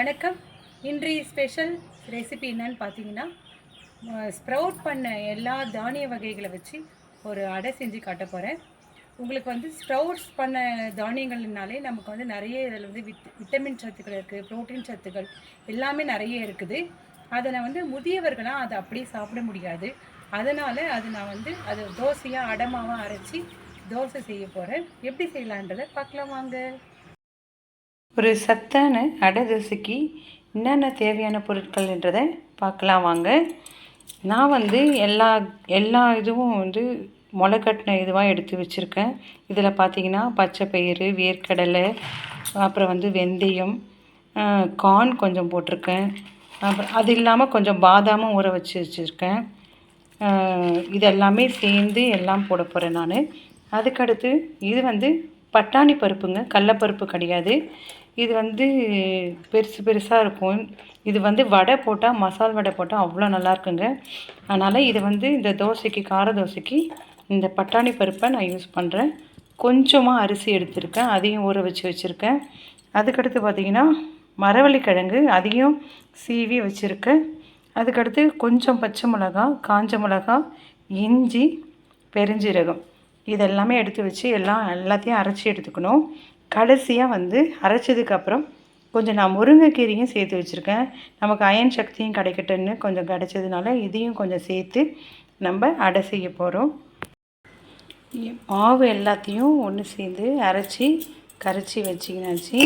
வணக்கம். இன்றைய special recipe என்னன்னு பார்த்தீங்கன்னா ஸ்ப்ரவுட் பண்ண எல்லா தானிய வகைகளை வச்சு ஒரு அடை செஞ்சு காட்ட போகிறேன் உங்களுக்கு வந்து ஸ்ப்ரவுட்ஸ் பண்ண தானியங்கள்னாலே நமக்கு வந்து நிறைய இதில் வந்து விட் விட்டமின் சத்துக்கள் இருக்குது ப்ரோட்டீன் சத்துக்கள் எல்லாமே நிறைய இருக்குது. அதை நான் வந்து முதியவர்களாக அதை அப்படியே சாப்பிட முடியாது. அதனால் அது நான் வந்து அது தோசையாக அடமாவாக அரைச்சி தோசை செய்ய போகிறேன் எப்படி செய்யலான்றதை பார்க்கலாம் வாங்க. ஒரு சத்தான அடை தோசைக்கு என்னென்ன தேவையான பொருட்கள்ன்றதை பார்க்கலாம் வாங்க. நான் வந்து எல்லா எல்லா இதுவும் வந்து முளைக்கட்டின இதுவாக எடுத்து வச்சுருக்கேன். இதில் பார்த்தீங்கன்னா பச்சை பயிறு வேர்க்கடலை அப்புறம் வந்து வெந்தயம் கார்ன் கொஞ்சம் போட்டிருக்கேன். அப்புறம் அது இல்லாமல் கொஞ்சம் பாதாமும் ஊற வச்சு வச்சுருக்கேன். இது எல்லாமே சேர்ந்து எல்லாம் போட போகிறேன் நான். அதுக்கடுத்து இது வந்து பட்டாணி பருப்புங்க கடலப்பருப்பு கிடையாது. இது வந்து பெருசு பெருசாக இருக்கும். இது வந்து வடை போட்டால் மசால் வடை போட்டால் அவ்வளோ நல்லாயிருக்குங்க அதனால் இது வந்து இந்த தோசைக்கு கார தோசைக்கு இந்த பட்டாணி பருப்பை நான் யூஸ் பண்ணுறேன் கொஞ்சமாக அரிசி எடுத்திருக்கேன். அதையும் ஊற வச்சு வச்சுருக்கேன். அதுக்கடுத்து பார்த்திங்கன்னா மரவள்ளிக்கிழங்கு அதையும் சீவி வச்சுருக்கேன். அதுக்கடுத்து கொஞ்சம் பச்சை மிளகா காஞ்ச மிளகா இஞ்சி பெருஞ்சீரகம். இதெல்லாமே எடுத்து வச்சு எல்லாம் எல்லாத்தையும் அரைச்சி எடுத்துக்கணும். கடைசியாக வந்து அரைச்சதுக்கப்புறம் கொஞ்சம் நான் முருங்கைக்கீரையும் சேர்த்து வச்சுருக்கேன். நமக்கு அயன் சக்தியும் கிடைக்கட்டுன்னு கொஞ்சம் கிடைச்சதுனால இதையும் கொஞ்சம் சேர்த்து நம்ம அடை செய்ய போகிறோம் மாவு எல்லாத்தையும் ஒன்று சேர்ந்து அரைச்சி கரைச்சி வச்சிங்கனாச்சு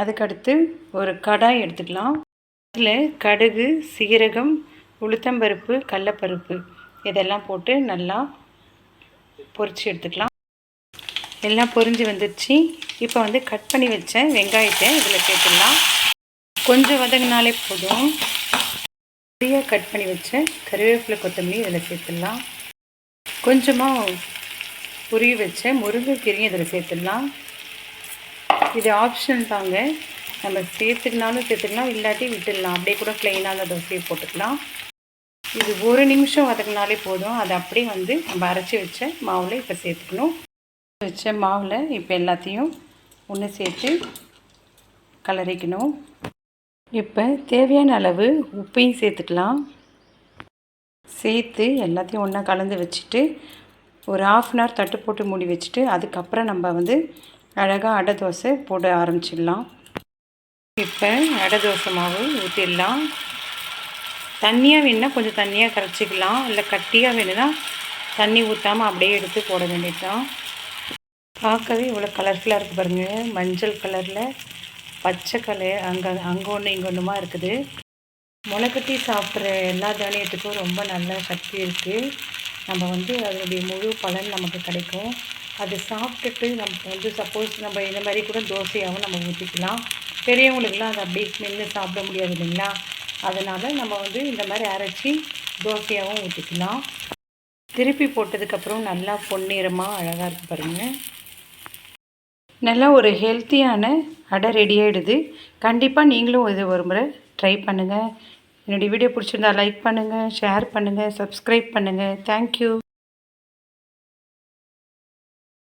அதுக்கடுத்து ஒரு கடாய் எடுத்துக்கலாம். அதில் கடுகு சீரகம் உளுத்தம்பருப்பு கடலப்பருப்பு இதெல்லாம் போட்டு நல்லா பொரித்து எடுத்துக்கலாம். எல்லாம் பொரிஞ்சு வந்துடுச்சு இப்போ வந்து கட் பண்ணி வச்ச வெங்காயத்தை இதில் சேர்த்துடலாம். கொஞ்சம் வதங்கினாலே போதும். நிறையாக கட் பண்ணி வச்ச கருவேப்பிலை கொத்தமல்லி இதில் சேர்த்துடலாம். கொஞ்சமாக புரிய வச்ச முருங்கைக்கீரையும் இதில் சேர்த்துடலாம். இது ஆப்ஷன் தாங்க. நம்ம சேர்த்துக்கினாலும் சேர்த்துக்கலாம் இல்லாட்டி விட்டுடலாம். அப்படியே கூட ப்ளெயினாக அந்த தோசையை போட்டுக்கலாம். இது ஒரு நிமிஷம் வதக்கினாலே போதும். அதை அப்படியே வந்து நம்ம அரைச்சி வச்ச மாவில் இப்போ சேர்த்துக்கணும். வச்ச மாவில் இப்போ எல்லாத்தையும் ஒன்று சேர்த்து கலரிக்கணும். இப்போ தேவையான அளவு உப்பையும் சேர்த்துக்கலாம். சேர்த்து எல்லாத்தையும் ஒன்றா கலந்து வச்சுட்டு ஒரு ஆஃப் அன் ஹவர் தட்டு போட்டு மூடி வச்சுட்டு அதுக்கப்புறம் நம்ம வந்து அழகாக அடை தோசை போட ஆரம்பிச்சிடலாம். இப்போ அடை தோசை மாவு ஊற்றிடலாம் தண்ணியாக வேணுன்னா கொஞ்சம் தண்ணியாக கரைச்சிக்கலாம். இல்லை கட்டியாக வேணும்னா தண்ணி ஊற்றாமல் அப்படியே எடுத்து போட வேண்டியது தான் பார்க்கவே இவ்வளோ கலர்ஃபுல்லாக இருக்குது பாருங்கள் மஞ்சள் கலரில் பச்சை கலர் அங்கே அங்கே ஒன்று இங்கே ஒன்றுமா இருக்குது. முளைக்கட்டி சாப்பிட்ற எல்லா தானியத்துக்கும் ரொம்ப நல்ல சக்தி இருக்குது நம்ம வந்து அதனுடைய முழு பலன் நமக்கு கிடைக்கும். அது சாப்பிட்டுட்டு நமக்கு வந்து சப்போஸ் நம்ம இந்த மாதிரி கூட தோசையாகவும் நம்ம ஊற்றிக்கலாம் பெரியவங்களுக்குலாம் அதை அப்படியே மென்று சாப்பிட முடியாது இல்லைங்களா? அதனால் நம்ம வந்து இந்த மாதிரி அரைச்சி தோசையாகவும் ஊற்றிக்கலாம் திருப்பி போட்டதுக்கப்புறம் நல்லா பொன்னிறமாக அழகாக இருக்குது பாருங்கள் நல்லா ஒரு ஹெல்த்தியான அடை ரெடி ஆகிடுது கண்டிப்பாக நீங்களும் இது ஒரு முறை ட்ரை பண்ணுங்கள் என்னுடைய வீடியோ பிடிச்சிருந்தா லைக் பண்ணுங்கள் ஷேர் பண்ணுங்கள் சப்ஸ்கிரைப் பண்ணுங்கள் தேங்க்யூ